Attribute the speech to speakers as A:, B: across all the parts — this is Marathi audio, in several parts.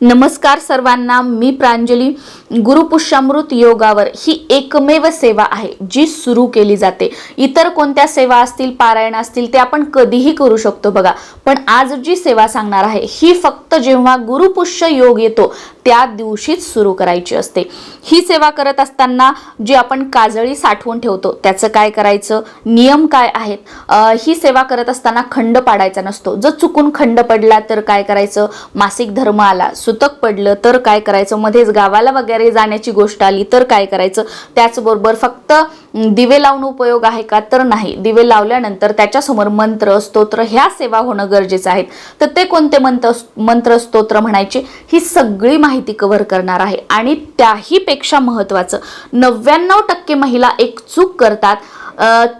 A: नमस्कार सर्वांना मी प्रांजली. गुरुपुष्यामृत योगावर ही एकमेव सेवा आहे जी सुरू केली जाते. इतर कोणत्या सेवा असतील पारायण असतील ते आपण कधीही करू शकतो बघा. पण आज जी सेवा सांगणार आहे ही फक्त जेव्हा गुरुपुष्य योग येतो त्या दिवशीच सुरू करायची असते. ही सेवा करत असताना जी आपण काजळी साठवून ठेवतो त्याचं काय करायचं? नियम काय आहेत? ही सेवा करत असताना खंड पाडायचा नसतो. जर चुकून खंड पडला तर काय करायचं? मासिक धर्म आला. सुतक पडलं तर काय करायचं? मध्येच गावाला वगैरे जाण्याची गोष्ट आली तर काय करायचं? त्याचबरोबर फक्त दिवे लावून उपयोग आहे का तर नाही. दिवे लावल्यानंतर त्याच्यासमोर मंत्र स्तोत्र ह्या सेवा होणं गरजेचं आहे. तर ते कोणते मंत्र मंत्र स्तोत्र म्हणायचे? ही सगळी माहिती कव्हर करणार आहे. आणि त्याही पेक्षा महत्त्वाचं नव्याण्णव टक्के महिला एक चूक करतात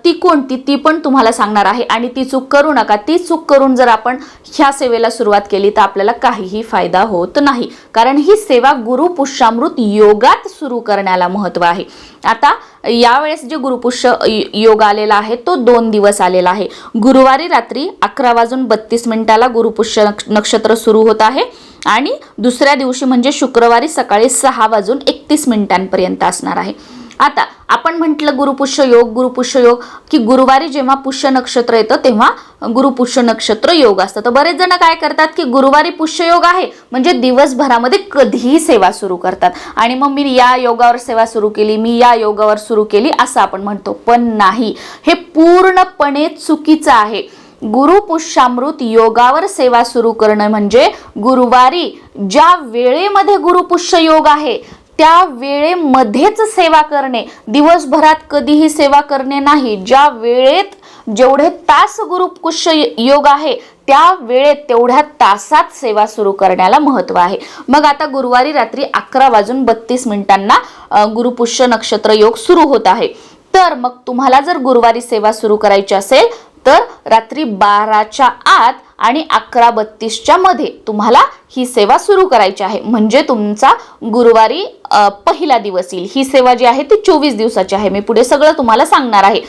A: ती कोणती ती पण तुम्हाला सांगणार आहे. आणि ती चूक करू नका. ती चूक करून जर आपण ह्या सेवेला सुरुवात केली तर आपल्याला काहीही फायदा होत नाही. कारण ही सेवा गुरु पुष्यामृत योगात सुरू करण्याला महत्त्व आहे. आता यावेळेस जे गुरुपुष्य योग आलेला आहे तो दोन दिवस आलेला आहे. गुरुवारी रात्री अकरा वाजून बत्तीस मिनिटाला गुरुपुष्य नक्ष- नक्षत्र सुरू होत आहे. आणि दुसऱ्या दिवशी म्हणजे शुक्रवारी सकाळी सहा वाजून एकतीस मिनिटांपर्यंत असणार आहे. आता आपण म्हटलं गुरुपुष्य योग गुरुपुष्य योग की गुरुवारी जेव्हा पुष्य नक्षत्र येतं तेव्हा गुरुपुष्य नक्षत्र योग असतं. तर बरेच जण काय करतात की गुरुवारी पुष्य योग आहे म्हणजे दिवसभरामध्ये कधीही सेवा सुरू करतात. आणि मग मी या योगावर सेवा सुरू केली मी या योगावर सुरू केली असं आपण म्हणतो. पण नाही हे पूर्णपणे चुकीचं आहे. गुरुपुष्यामृत योगावर सेवा सुरू करणं म्हणजे गुरुवारी ज्या वेळेमध्ये गुरुपुष्य योग आहे त्या वेळेमध्येच सेवा करणे. दिवसभरात कधीही सेवा करणे नाही. ज्या वेळेत जेवढे तास गुरुपुष्य योग आहे त्या वेळेत तेवढ्या तासात सेवा सुरू करण्याला महत्त्व आहे. मग आता गुरुवारी रात्री अकरा वाजून बत्तीस मिनिटांना गुरुपुष्य नक्षत्र योग सुरू होत आहे. तर मग तुम्हाला जर गुरुवारी सेवा सुरू करायची असेल तर रात्री बाराच्या आत आणि अकरा बत्तीसच्या मध्ये तुम्हाला ही सेवा सुरू करायची आहे. म्हणजे तुमचा गुरुवारी पहिला दिवस येईल. ही सेवा जी आहे ती चोवीस दिवसाची आहे. मी पुढे सगळं तुम्हाला सांगणार आहे.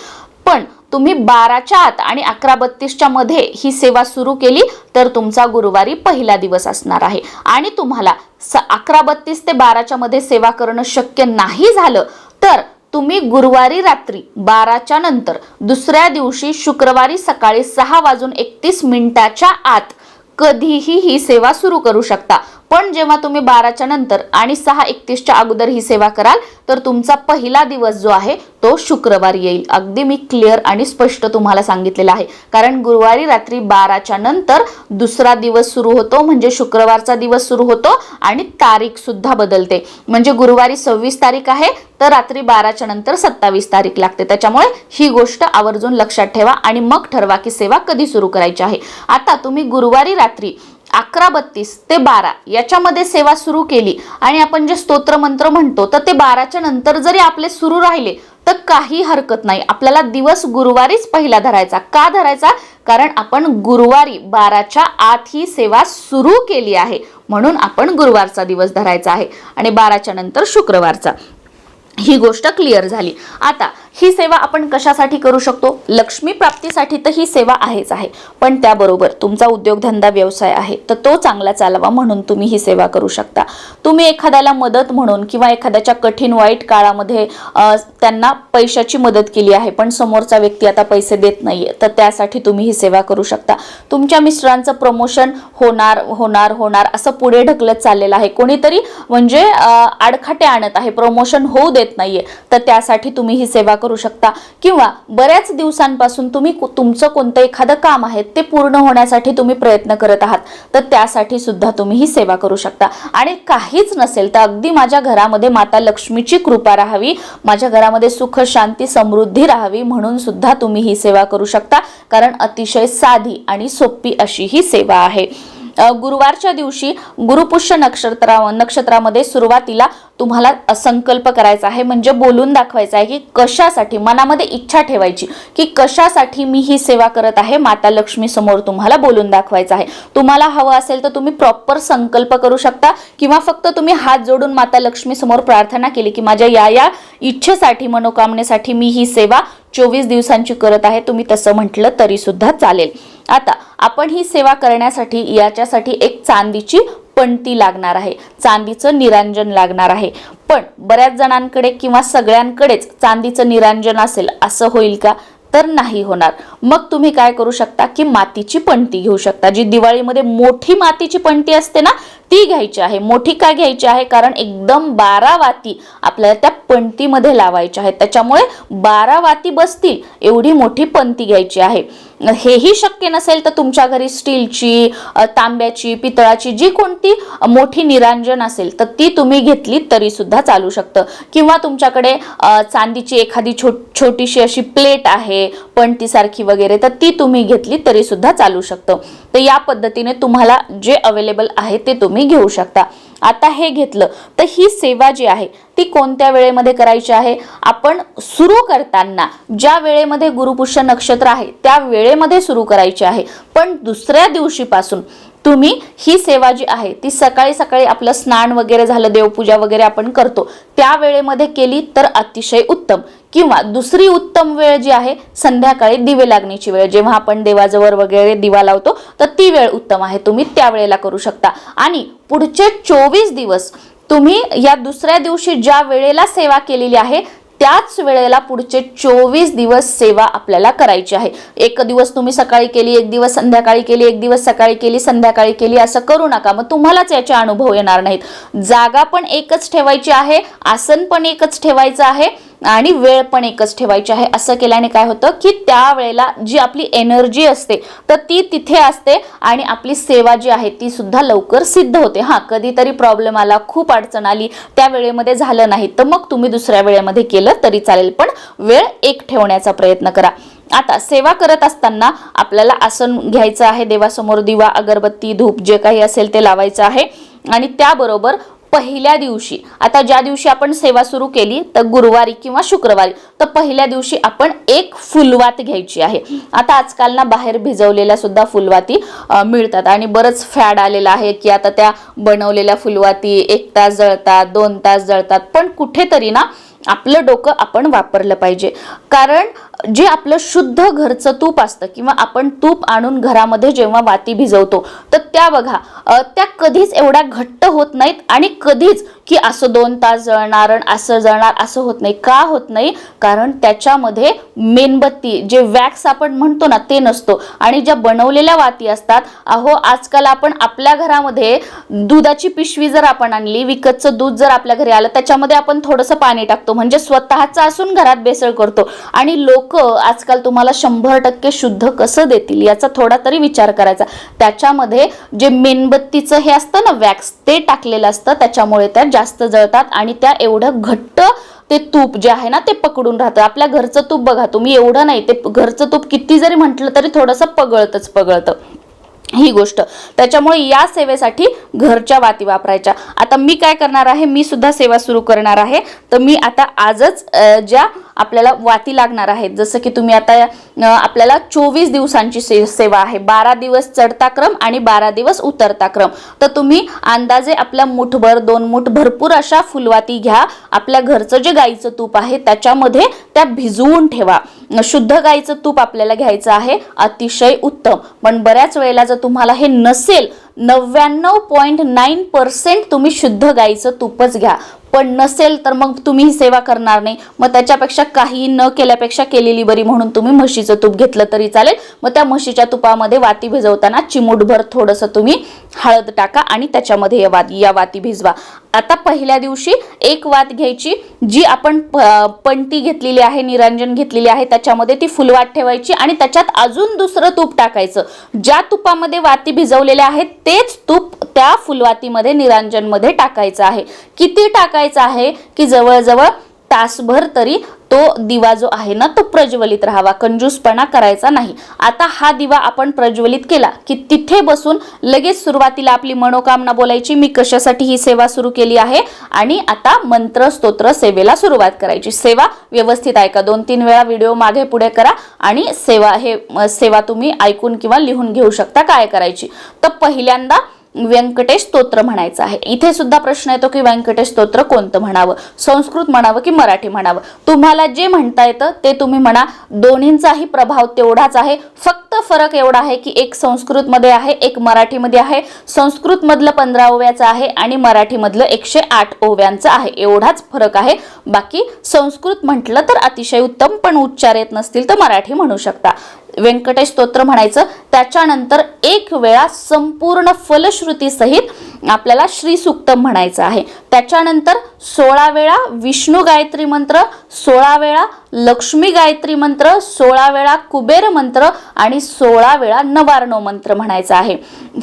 A: पण तुम्ही बाराच्या आत आणि अकरा बत्तीसच्या मध्ये ही सेवा सुरू केली तर तुमचा गुरुवारी पहिला दिवस असणार आहे. आणि तुम्हाला स अकरा बत्तीस ते बाराच्या मध्ये सेवा करणं शक्य नाही झालं तर तुम्ही गुरुवारी रात्री बाराच्या नंतर दुसऱ्या दिवशी शुक्रवारी सकाळी सहा वाजून एकतीस मिनिटाच्या आत कधीही ही सेवा सुरू करू शकता. पण जेव्हा तुम्ही बाराच्या नंतर आणि सहा एकतीसच्या अगोदर ही सेवा कराल तर तुमचा पहिला दिवस जो आहे तो शुक्रवार येईल. अगदी मी क्लिअर आणि स्पष्ट तुम्हाला सांगितलेलं आहे. कारण गुरुवारी रात्री बाराच्या नंतर दुसरा दिवस सुरू होतो म्हणजे शुक्रवारचा दिवस सुरू होतो आणि तारीख सुद्धा बदलते. म्हणजे गुरुवारी सव्वीस तारीख आहे तर रात्री बाराच्या नंतर सत्तावीस तारीख लागते. त्याच्यामुळे ही गोष्ट आवर्जून लक्षात ठेवा आणि मग ठरवा की सेवा कधी सुरू करायची आहे. आता तुम्ही गुरुवारी रात्री अकरा बत्तीस ते बारा याच्यामध्ये सेवा सुरू केली. आणि आपण जे स्तोत्रमंत्र म्हणतो तर ते बाराच्या नंतर जरी आपले सुरू राहिले तर काही हरकत नाही. आपल्याला दिवस गुरुवारीच पहिला धरायचा. का धरायचा? कारण आपण गुरुवारी बाराच्या आत ही सेवा सुरू केली आहे. म्हणून आपण गुरुवारचा दिवस धरायचा आहे आणि बाराच्या नंतर शुक्रवारचा. ही गोष्ट क्लिअर झाली. आता ही सेवा आपण कशासाठी करू शकतो? लक्ष्मी प्राप्तीसाठी तर ही सेवा आहेच आहे. पण त्याबरोबर तुमचा उद्योगधंदा व्यवसाय आहे तर तो चांगला चालवा म्हणून तुम्ही ही सेवा करू शकता. तुम्ही एखाद्याला मदत म्हणून किंवा एखाद्याच्या कठीण वाईट काळामध्ये त्यांना पैशाची मदत केली आहे पण समोरचा व्यक्ती आता पैसे देत नाहीये तर त्यासाठी तुम्ही ही सेवा करू शकता. तुमच्या मिस्टरांचं प्रमोशन होणार होणार होणार असं पुढे ढकलत चाललेलं आहे. कोणीतरी म्हणजे आडखाटे आणत आहे प्रमोशन होऊ देत नाहीये तर त्यासाठी तुम्ही ही सेवा करू शकता. किंवा बऱ्याच दिवसांपासून तुम्ही तुमचं कोणतं एखादं काम आहे ते पूर्ण होण्यासाठी तुम्ही प्रयत्न करत आहात. तर त्यासाठी सुद्धा तुम्ही ही सेवा करू शकता. आणि काहीच नसेल तर अगदी माझ्या घरामध्ये माता लक्ष्मीची कृपा राहावी माझ्या घरामध्ये सुख शांती समृद्धी राहावी म्हणून सुद्धा तुम्ही ही सेवा करू शकता. कारण अतिशय साधी आणि सोपी अशी ही सेवा आहे. गुरुवारच्या दिवशी गुरुपुष्य नक्षत्रा नक्षत्रामध्ये सुरुवातीला तुम्हाला संकल्प करायचा आहे म्हणजे बोलून दाखवायचा आहे की कशासाठी मनामध्ये इच्छा ठेवायची की कशासाठी मी ही सेवा करत आहे माता लक्ष्मी समोर तुम्हाला बोलून दाखवायचं आहे. तुम्हाला हवं असेल तर तुम्ही प्रॉपर संकल्प करू शकता किंवा फक्त तुम्ही हात जोडून माता लक्ष्मी समोर प्रार्थना केली की माझ्या या या इच्छेसाठी मनोकामनेसाठी मी ही सेवा चोवीस दिवसांची करत आहे तुम्ही तसं म्हटलं तरी सुद्धा चालेल. आता आपण ही सेवा करण्यासाठी याच्यासाठी एक चांदीची पणती लागणार आहे. चांदीचं निरांजन लागणार आहे. पण बऱ्याच जणांकडे किंवा सगळ्यांकडेच चांदीचं निरांजन असेल असं होईल का? तर नाही होणार. मग तुम्ही काय करू शकता की मातीची पणती घेऊ शकता. जी दिवाळीमध्ये मोठी मातीची पणती असते ना ती घ्यायची आहे मोठी काय घ्यायची आहे? कारण एकदम बारा वाती आपल्याला त्या पणतीमध्ये लावायच्या आहेत. त्याच्यामुळे बारा वाती बसतील एवढी मोठी पणती घ्यायची आहे. हेही शक्य नसेल तर तुमच्या घरी स्टीलची तांब्याची पितळाची जी कोणती मोठी निरांजन असेल तर ती तुम्ही घेतली तरी सुद्धा चालू शकतं. किंवा तुमच्याकडे चांदीची एखादी छो छोटीशी अशी प्लेट आहे पणतीसारखी वगैरे तर ती तुम्ही घेतली तरी सुद्धा चालू शकतं. तर या पद्धतीने तुम्हाला जे अवेलेबल आहे ते तुम्ही तुम्ही घेऊ शकता. आता हे घेतलं तर ही सेवा जी आहे ती कोणत्या वेळेमध्ये करायची आहे? आपण सुरू करताना ज्या वेळेमध्ये गुरुपुष्य नक्षत्र आहे त्या वेळेमध्ये सुरू करायची आहे. पण दुसऱ्या दिवशीपासून तुम्ही ही सेवा जी आहे ती सकाळी सकाळी आपलं स्नान वगैरे झालं देवपूजा वगैरे आपण करतो त्या वेळेमध्ये केली तर अतिशय उत्तम. किंवा दुसरी उत्तम वेळ जी आहे संध्याकाळी दिवे लागण्याची वेळ जेव्हा आपण देवाजवळ वगैरे दिवा लावतो तर ती वेळ उत्तम आहे तुम्ही त्या वेळेला करू शकता. आणि पुढचे चोवीस दिवस तुम्ही या दुसऱ्या दिवशी ज्या वेळेला सेवा केलेली आहे त्याच वेळेला पुढचे चोवीस दिवस सेवा आपल्याला करायची आहे. एक दिवस तुम्ही सकाळी केली एक दिवस संध्याकाळी केली एक दिवस सकाळी केली संध्याकाळी केली असं करू नका. मग तुम्हालाच याचे अनुभव येणार नाहीत. जागा पण एकच ठेवायची आहे आसन पण एकच ठेवायचं आहे. आणि वेळ पण एकच ठेवायची आहे. असं केल्याने काय होतं की त्या वेळेला जी आपली एनर्जी असते तर ती तिथे असते आणि आपली सेवा जी आहे ती सुद्धा लवकर सिद्ध होते. हां कधीतरी प्रॉब्लेम आला खूप अडचण आली त्या वेळेमध्ये झालं नाही तर मग तुम्ही दुसऱ्या वेळेमध्ये केलं तरी चालेल पण वेळ एक ठेवण्याचा प्रयत्न करा. आता सेवा करत असताना आपल्याला आसन घ्यायचं आहे देवासमोर दिवा अगरबत्ती धूप जे काही असेल ते लावायचं आहे. आणि त्याबरोबर पहिल्या दिवशी. आता ज्या दिवशी आपण सेवा सुरू केली तर गुरुवारी किंवा शुक्रवारी तर पहिल्या दिवशी आपण एक फुलवात घ्यायची आहे. आता आजकाल ना बाहेर भिजवलेल्या सुद्धा फुलवाती मिळतात. आणि बरंच फॅड आलेला आहे की आता त्या बनवलेल्या फुलवाती एक तास जळतात दोन तास जळतात. पण कुठेतरी ना आपलं डोकं आपण वापरलं पाहिजे. कारण जे आपलं शुद्ध घरचं तूप असतं किंवा आपण तूप आणून घरामध्ये जेव्हा वाती भिजवतो तर त्या बघा त्या कधीच एवढ्या घट्ट होत नाहीत आणि कधीच की असं दोन तास जळणार आणि असं जळणार असं होत नाही. का होत नाही? कारण त्याच्यामध्ये मेणबत्ती जे वॅक्स आपण म्हणतो ना ते नसतो. आणि ज्या बनवलेल्या वाती असतात अहो आजकाल आपण आपल्या घरामध्ये दुधाची पिशवी जर आपण आणली विकतचं दूध जर आपल्या घरी आलं त्याच्यामध्ये आपण थोडंसं पाणी टाकतो. म्हणजे स्वतःचं असून घरात बेसळ करतो. आणि लोक आजकाल तुम्हाला शंभर टक्के शुद्ध कसं देतील याचा थोडा तरी विचार करायचा. त्याच्यामध्ये जे मेणबत्तीचं हे असतं ना वॅक्स ते टाकलेलं असतं. त्याच्यामुळे त्या जास्त जळतात आणि त्या एवढं घट्ट ते तूप जे आहे ना ते पकडून राहतं. आपल्या घरचं तूप बघा तुम्ही एवढं नाही ते घरचं तूप किती जरी म्हटलं तरी थोडंसं पगळतच पगळतं. ही गोष्ट. त्याच्यामुळे या सेवेसाठी घरच्या वाती वापरायच्या. आता मी काय करणार आहे? मी सुद्धा सेवा सुरू करणार आहे. तर मी आता आजच ज्या आपल्याला वाती लागणार आहेत जसं की तुम्ही आता आपल्याला चोवीस दिवसांची से सेवा आहे. बारा दिवस चढता क्रम आणि बारा दिवस उतरता क्रम. तर तुम्ही अंदाजे आपल्या मुठभर दोन मुठ भरपूर अशा फुलवाती घ्या. आपल्या घरचं जे गाईचं तूप आहे त्याच्यामध्ये त्या भिजवून ठेवा. शुद्ध गाईचं तूप आपल्याला घ्यायचं आहे अतिशय उत्तम. पण बऱ्याच वेळेला जर तुम्हाला हे नसेल नव्याण्णव पॉईंट नाईन पर्सेंट तुम्ही शुद्ध गाईचं तूपच घ्या. पण नसेल तर मग तुम्ही ही सेवा करणार नाही. मग त्याच्यापेक्षा काही न केल्यापेक्षा केलेली बरी म्हणून तुम्ही म्हशीचं तूप घेतलं तरी चालेल. मग त्या म्हशीच्या तुपामध्ये वाती भिजवताना चिमूटभर थोडंसं तुम्ही हळद टाका आणि त्याच्यामध्ये या वाती या वाती भिजवा. आता पहिल्या दिवशी एक वात घ्यायची जी आपण प- पणती घेतलेली आहे निरंजन घेतलेली आहे त्याच्यामध्ये ती फुलवात ठेवायची आणि त्याच्यात अजून दुसरं तूप टाकायचं. ज्या तुपामध्ये वाती भिजवलेल्या आहेत तेच तूप त्या फुलवातीमध्ये निरांजनमध्ये टाकायचं आहे. किती टाकायचं? आहे की जवळजवळ तासभर तरी तो दिवा जो आहे ना तो प्रज्वलित राहावा. कंजूसपणा करायचा नाही. आता हा दिवा आपण प्रज्वलित केला की तिथे बसून लगेच सुरुवातीला आपली मनोकामना बोलायची मी कशासाठी ही सेवा सुरू केली आहे? आणि आता मंत्र स्तोत्र सेवेला सुरुवात करायची. सेवा व्यवस्थित ऐका. दोन तीन वेळा व्हिडिओ मागे पुढे करा आणि सेवा हे सेवा तुम्ही ऐकून किंवा लिहून घेऊ शकता काय करायची. तर पहिल्यांदा व्यंकटेश स्तोत्र म्हणायचं आहे. इथे सुद्धा प्रश्न येतो की व्यंकटेश स्तोत्र कोणतं म्हणावं? संस्कृत म्हणावं की मराठी म्हणावं? तुम्हाला जे म्हणता येतं ते तुम्ही म्हणा. दोन्हींचाही प्रभाव तेवढाच आहे. फक्त फरक एवढा आहे की एक संस्कृतमध्ये आहे एक मराठीमध्ये आहे. संस्कृतमधलं पंधरा ओव्याचं आहे आणि मराठीमधलं एकशे आठ ओव्यांचं आहे. एवढाच फरक आहे. बाकी संस्कृत म्हटलं तर अतिशय उत्तम पण उच्चार येत नसतील तर मराठी म्हणू शकता. व्यंकटेश स्तोत्र म्हणायचं. त्याच्यानंतर एक वेळा संपूर्ण फलश्रुती सहित आपल्याला श्री सुक्तम म्हणायचं आहे. त्याच्यानंतर सोळा वेळा विष्णू गायत्री मंत्र सोळा वेळा लक्ष्मी गायत्री मंत्र सोळा वेळा कुबेर मंत्र आणि सोळा वेळा नवारणो मंत्र म्हणायचा आहे.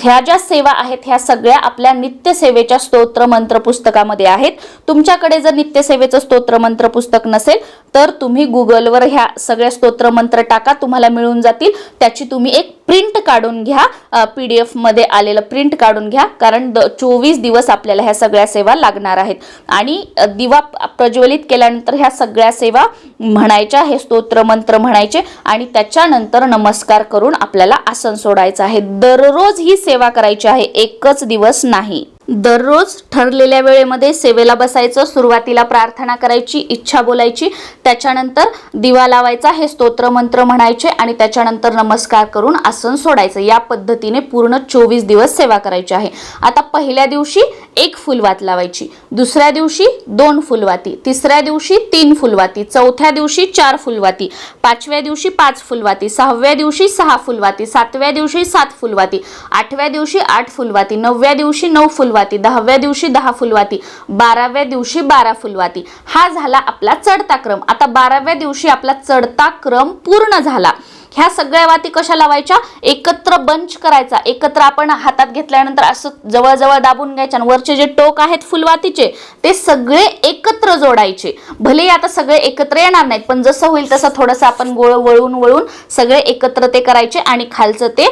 A: ह्या ज्या सेवा आहेत ह्या सगळ्या आपल्या नित्यसेवेच्या स्तोत्र मंत्र पुस्तकामध्ये आहेत. तुमच्याकडे जर नित्यसेवेचं स्तोत्र मंत्र पुस्तक नसेल तर तुम्ही गुगलवर ह्या सगळ्या स्तोत्र मंत्र टाका तुम्हाला मिळून जातील. त्याची तुम्ही एक प्रिंट काढून घ्या. पी डी एफमध्ये आलेलं प्रिंट काढून घ्या. कारण द चोवीस दिवस आपल्याला ह्या सगळ्या सेवा लागणार आहेत. आणि दिवा प्रज्वलित केल्यानंतर ह्या सगळ्या सेवा म्हणायच्या हे स्तोत्र मंत्र म्हणायचे आणि त्याच्यानंतर नमस्कार करून आपल्याला आसन सोडायचं आहे. दररोज ही सेवा करायची आहे. एकच दिवस नाही. दररोज ठरलेल्या वेळेमध्ये सेवेला बसायचं सुरुवातीला प्रार्थना करायची इच्छा बोलायची त्याच्यानंतर दिवा लावायचा हे स्तोत्र मंत्र म्हणायचे आणि त्याच्यानंतर नमस्कार करून आसन सोडायचं. या पद्धतीने पूर्ण चोवीस दिवस सेवा करायची आहे. आता पहिल्या दिवशी एक फुलवात लावायची दुसऱ्या दिवशी दोन फुलवाती तिसऱ्या दिवशी तीन फुलवाती चौथ्या दिवशी चार फुलवाती पाचव्या दिवशी पाच फुलवाती सहाव्या दिवशी सहा फुलवाती सातव्या दिवशी सात फुलवाती आठव्या दिवशी आठ फुलवाती नवव्या दिवशी नऊ फुलवाती दहाव्या दिवशी दहा फुलवाती बाराव्या दिवशी बारा फुलवाती हा झाला आपला चढता क्रम आता बाराव्या दिवशी आपला चढता क्रम पूर्ण झाला ह्या सगळ्या वाती कशा लावायच्या? एकत्र बंच करायचा. एकत्र आपण हातात घेतल्यानंतर असं जवळजवळ दाबून घ्यायच्या. आणि वरचे जे टोक आहेत फुलवातीचे ते सगळे एकत्र जोडायचे. भले आता सगळे एकत्र येणार नाहीत पण जसं होईल तसं थोडंसं आपण गोळ वळून वळून सगळे एकत्र ते करायचे आणि खालचं ते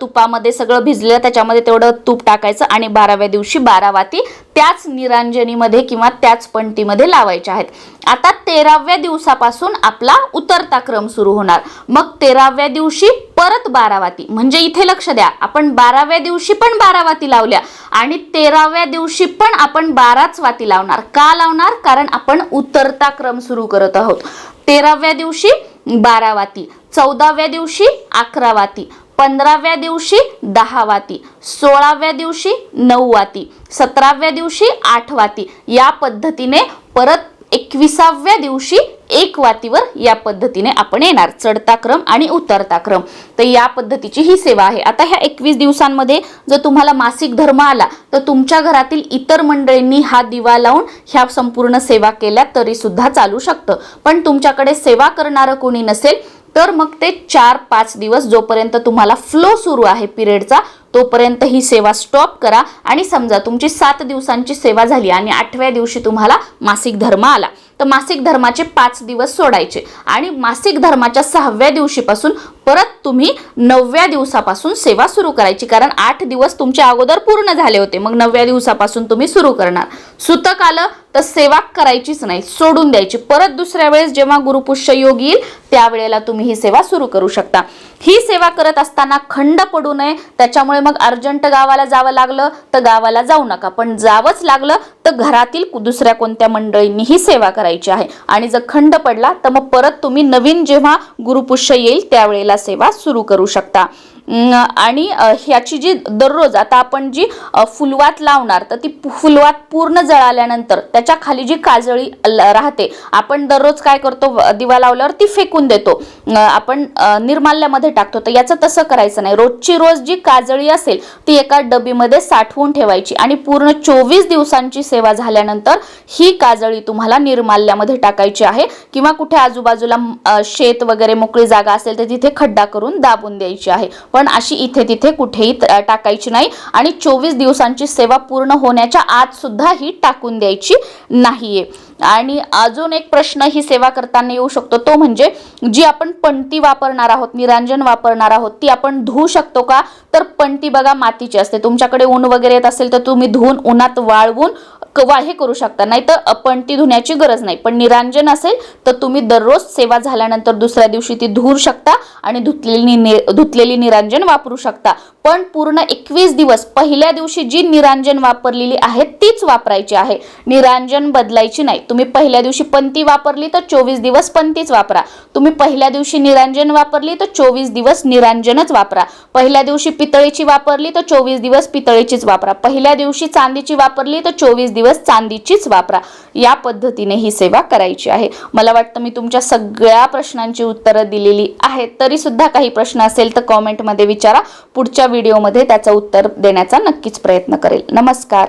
A: तुपामध्ये सगळं भिजलेलं त्याच्यामध्ये तेवढं तूप टाकायचं आणि बाराव्या दिवशी बारा वाती त्याच निरांजनीमध्ये किंवा त्याच पणतीमध्ये लावायच्या आहेत. आता तेराव्या दिवसापासून आपला उतरता क्रम सुरू होणार. मग तेराव्या दिवशी परत बारावाती. म्हणजे इथे लक्ष द्या. आपण बाराव्या दिवशी पण बारावाती लावल्या आणि तेराव्या दिवशी पण आपण बाराच वाती लावणार. का लावणार? कारण आपण उतरता क्रम सुरू करत आहोत. तेराव्या दिवशी बारावाती. चौदाव्या दिवशी अकरा वाती पंधराव्या दिवशी दहा वाती सोळाव्या दिवशी नऊ वाती सतराव्या दिवशी आठ वाती या पद्धतीने परत एकविसाव्या दिवशी एक वातीवर या पद्धतीने आपण येणार. चढता क्रम आणि उतरता क्रम. तर या पद्धतीची ही सेवा आहे. आता ह्या एकवीस दिवसांमध्ये जर तुम्हाला मासिक धर्म आला तर तुमच्या घरातील इतर मंडळींनी हा दिवा लावून ह्या संपूर्ण सेवा केल्या तरी सुद्धा चालू शकतं. पण तुमच्याकडे सेवा करणारं कोणी नसेल तर मग ते चार पाच दिवस जोपर्यंत तुम्हाला फ्लो सुरू आहे पिरियडचा तोपर्यंत ही सेवा स्टॉप करा. आणि समजा तुमची सात दिवसांची सेवा झाली आणि आठव्या दिवशी तुम्हाला मासिक धर्म आला. तर मासिक धर्माचे पाच दिवस सोडायचे. आणि मासिक धर्माच्या सहाव्या दिवशीपासून परत तुम्ही नवव्या दिवसापासून सेवा सुरू करायची. कारण आठ दिवस तुमच्या अगोदर पूर्ण झाले होते. मग नवव्या दिवसापासून तुम्ही सुरू करणार. सुतक आलं तर सेवा करायचीच नाही. सोडून द्यायची. परत दुसऱ्या वेळेस जेव्हा गुरुपुष्य योग येईल त्यावेळेला तुम्ही ही सेवा सुरू करू शकता. ही सेवा करत असताना खंड पडू नये. त्याच्यामुळे मग अर्जंट गावाला जावं लागलं तर गावाला जाऊ नका. पण जावंच लागलं तर घरातील दुसऱ्या कोणत्या मंडळींनी ही सेवा करायची. आहे. आणि जर खंड पडला तर मग परत तुम्ही नवीन जेव्हा गुरुपुष्य येईल त्यावेळेला सेवा सुरू करू शकता. आणि ह्याची जी दररोज आता आपण जी फुलवात लावणार तर ती फुलवात पूर्ण जळाल्यानंतर त्याच्याखाली जी काजळी राहते आपण दररोज काय करतो दिवा लावल्यावर ती फेकून देतो. आपण निर्माल्यामध्ये टाकतो तर याचं तसं करायचं नाही. रोजची रोज जी काजळी असेल ती एका डबीमध्ये साठवून ठेवायची आणि पूर्ण चोवीस दिवसांची सेवा झाल्यानंतर ही काजळी तुम्हाला निर्माल्यामध्ये टाकायची आहे किंवा कुठे आजूबाजूला शेत वगैरे मोकळी जागा असेल तर तिथे खड्डा करून दाबून द्यायची आहे. पण अशी इथे तिथे कुठेही टाकायची नाही. आणि चोवीस दिवसांची सेवा पूर्ण होण्याच्या आत सुद्धा ही टाकून द्यायची नाहीये. आणि अजून एक प्रश्न ही सेवा करताना येऊ शकतो. तो म्हणजे जी आपण पणती वापरणार आहोत निरांजन वापरणार आहोत ती आपण धुवू शकतो का? तर पणती बघा मातीची असते. तुमच्याकडे ऊन वगैरे येत असेल तर तुम्ही धुवून उन्हात वाळवून कवाळ हे करू शकता. नाही तर पणती धुण्याची गरज नाही. पण निरांजन असेल तर तुम्ही दररोज सेवा झाल्यानंतर दुसऱ्या दिवशी ती धुवू शकता आणि धुतलेली धुतलेली निरांजन वापरू शकता. पण पूर्ण एकवीस दिवस पहिल्या दिवशी जी निरांजन वापरलेली आहे तीच वापरायची आहे. निरांजन बदलायची नाही. तुम्ही पहिल्या दिवशी पंती वापरली तर चोवीस दिवस पंतीच वापरा. तुम्ही पहिल्या दिवशी निरांजन वापरली तर चोवीस दिवस निरांजनच वापरा. पहिल्या दिवशी पितळेची वापरली तर चोवीस दिवस पितळेचीच वापरा. पहिल्या दिवशी चांदीची वापरली तर चोवीस दिवस चांदीचीच वापरा. या पद्धतीने ही सेवा करायची आहे. मला वाटतं मी तुमच्या सगळ्या प्रश्नांची उत्तरं दिलेली आहेत. तरी सुद्धा काही प्रश्न असेल तर कॉमेंटमध्ये विचारा. पुढच्या व्हिडिओमध्ये त्याचं उत्तर देण्याचा नक्कीच प्रयत्न करेल. नमस्कार.